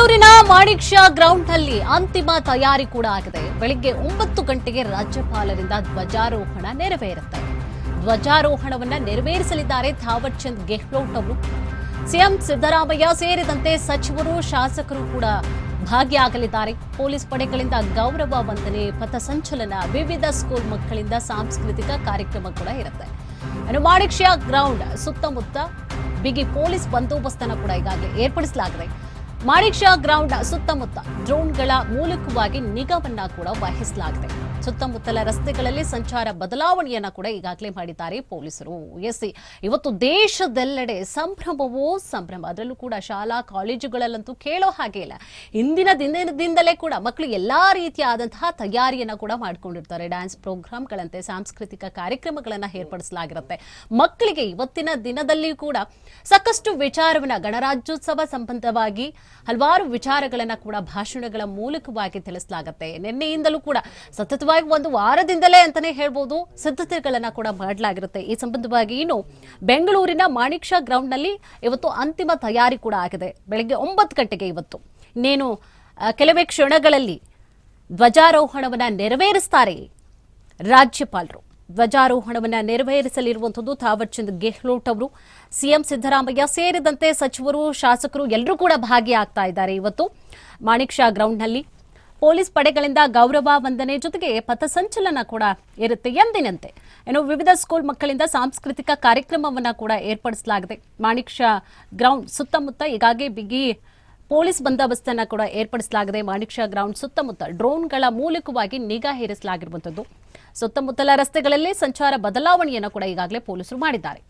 ಬೆಂಗಳೂರಿನ ಮಾಣಿಕ್ ಶಾ ಗ್ರೌಂಡ್ನಲ್ಲಿ ಅಂತಿಮ ತಯಾರಿ ಕೂಡ ಆಗಿದೆ. ಬೆಳಿಗ್ಗೆ ಒಂಬತ್ತು ಗಂಟೆಗೆ ರಾಜ್ಯಪಾಲರಿಂದ ಧ್ವಜಾರೋಹಣ ನೆರವೇರುತ್ತೆ. ಧ್ವಜಾರೋಹಣವನ್ನ ನೆರವೇರಿಸಲಿದ್ದಾರೆ ಥಾವರ್ ಚಂದ್ ಗೆಹ್ಲೋಟ್ ಅವರು. ಸಿಎಂ ಸಿದ್ದರಾಮಯ್ಯ ಸೇರಿದಂತೆ ಸಚಿವರು, ಶಾಸಕರು ಕೂಡ ಭಾಗಿಯಾಗಲಿದ್ದಾರೆ. ಪೊಲೀಸ್ ಪಡೆಗಳಿಂದ ಗೌರವ ವಂದನೆ ಪಥಸಂಚಲನ ವಿವಿಧ ಸ್ಕೂಲ್ ಮಕ್ಕಳಿಂದ ಸಾಂಸ್ಕೃತಿಕ ಕಾರ್ಯಕ್ರಮ ಕೂಡ ಇರುತ್ತೆ. ಇನ್ನು ಮಾಣಿಕ್ ಶಾ ಗ್ರೌಂಡ್ ಸುತ್ತಮುತ್ತ ಬಿಗಿ ಪೊಲೀಸ್ ಬಂದೋಬಸ್ತನ್ನು ಕೂಡ ಈಗಾಗಲೇ ಏರ್ಪಡಿಸಲಾಗಿದೆ. ಮಾಣಿಕ್ ಶಾ ಗ್ರೌಂಡ್ ಸುತ್ತಮುತ್ತ ಡ್ರೋನ್ಗಳ ಮೂಲಕವಾಗಿ ನಿಗಾವನ್ನ ಕೂಡ ವಹಿಸಲಾಗಿದೆ. ಸುತ್ತಮುತ್ತಲ ರಸ್ತೆಗಳಲ್ಲಿ ಸಂಚಾರ ಬದಲಾವಣೆಯನ್ನ ಕೂಡ ಈಗಾಗಲೇ ಮಾಡಿದ್ದಾರೆ ಪೊಲೀಸರು. ಎಸ್ಸಿ, ಇವತ್ತು ದೇಶದೆಲ್ಲೆಡೆ ಸಂಭ್ರಮವೋ ಸಂಭ್ರಮ? ಅದರಲ್ಲೂ ಕೂಡ ಶಾಲಾ ಕಾಲೇಜುಗಳಲ್ಲಂತೂ ಕೇಳೋ ಹಾಗೆ ಇಲ್ಲ. ಇಂದಿನ ದಿನದಿಂದಲೇ ಕೂಡ ಮಕ್ಕಳು ಎಲ್ಲಾ ರೀತಿಯಾದಂತಹ ತಯಾರಿಯನ್ನ ಕೂಡ ಮಾಡ್ಕೊಂಡಿರ್ತಾರೆ. ಡ್ಯಾನ್ಸ್ ಪ್ರೋಗ್ರಾಮ್ಗಳಂತೆ ಸಾಂಸ್ಕೃತಿಕ ಕಾರ್ಯಕ್ರಮಗಳನ್ನ ಏರ್ಪಡಿಸಲಾಗಿರುತ್ತೆ. ಮಕ್ಕಳಿಗೆ ಇವತ್ತಿನ ದಿನದಲ್ಲಿ ಕೂಡ ಸಾಕಷ್ಟು ವಿಚಾರವನ್ನ ಗಣರಾಜ್ಯೋತ್ಸವ ಸಂಬಂಧವಾಗಿ ಹಲವಾರು ವಿಚಾರಗಳನ್ನ ಕೂಡ ಭಾಷಣಗಳ ಮೂಲಕವಾಗಿ ತಿಳಿಸಲಾಗುತ್ತೆ. ನಿನ್ನೆಯಿಂದಲೂ ಕೂಡ ಸತತವಾಗಿ ಒಂದು ವಾರದಿಂದಲೇ ಅಂತಾನೆ ಹೇಳ್ಬೋದು ಸಿದ್ಧತೆಗಳನ್ನ ಕೂಡ ಮಾಡಲಾಗಿರುತ್ತೆ. ಈ ಸಂಬಂಧವಾಗಿ ಇನ್ನು ಬೆಂಗಳೂರಿನ ಮಾಣಿಕ್ ಶಾ ಗ್ರೌಂಡ್ನಲ್ಲಿ ಇವತ್ತು ಅಂತಿಮ ತಯಾರಿ ಕೂಡ ಆಗಿದೆ. ಬೆಳಗ್ಗೆ ಒಂಬತ್ತು ಗಂಟೆಗೆ ಇವತ್ತು. ಇನ್ನೇನು ಕೆಲವೇ ಕ್ಷಣಗಳಲ್ಲಿ ಧ್ವಜಾರೋಹಣವನ್ನ ನೆರವೇರಿಸ್ತಾರೆ ರಾಜ್ಯಪಾಲರು. ಧ್ವಜಾರೋಹಣವನ್ನ ನೆರವೇರಿಸಲಿರುವಂಥದ್ದು ಥಾವರ್ ಚಂದ್ ಗೆಹ್ಲೋಟ್ ಅವರು. ಸಿಎಂ ಸಿದ್ದರಾಮಯ್ಯ ಸೇರಿದಂತೆ ಸಚಿವರು, ಶಾಸಕರು ಎಲ್ಲರೂ ಕೂಡ ಭಾಗಿಯಾಗ್ತಾ ಇದ್ದಾರೆ ಇವತ್ತು ಮಾಣಿಕ್ ಶಾ ಗ್ರೌಂಡ್ನಲ್ಲಿ. ಪೊಲೀಸ್ ಪಡೆಗಳಿಂದ ಗೌರವ ವಂದನೆ ಜೊತೆಗೆ ಪಥಸಂಚಲನ ಕೂಡ ಇರುತ್ತೆ ಎಂದಿನಂತೆ. ಏನು ವಿವಿಧ ಸ್ಕೂಲ್ ಮಕ್ಕಳಿಂದ ಸಾಂಸ್ಕೃತಿಕ ಕಾರ್ಯಕ್ರಮವನ್ನ ಕೂಡ ಏರ್ಪಡಿಸಲಾಗಿದೆ. ಮಾಣಿಕ್ ಗ್ರೌಂಡ್ ಸುತ್ತಮುತ್ತ ಈಗಾಗಲೇ ಬಿಗಿ ಪೊಲೀಸ್ ಬಂದೋಬಸ್ತನ್ನ ಕೂಡ ಏರ್ಪಡಿಸಲಾಗಿದೆ. ಮಾಣಿಕ್ ಗ್ರೌಂಡ್ ಸುತ್ತಮುತ್ತ ಡ್ರೋನ್ಗಳ ಮೂಲಕವಾಗಿ ನಿಗಾ ಹೇರಿಸಲಾಗಿರುವಂಥದ್ದು ಸುತ್ತಮುತ್ತಲ ರಸ್ತೆಗಳಲ್ಲಿ ಸಂಚಾರ ಬದಲಾವಣೆಯನ್ನು ಕೂಡ ಈಗಾಗಲೇ ಪೊಲೀಸರು ಮಾಡಿದ್ದಾರೆ.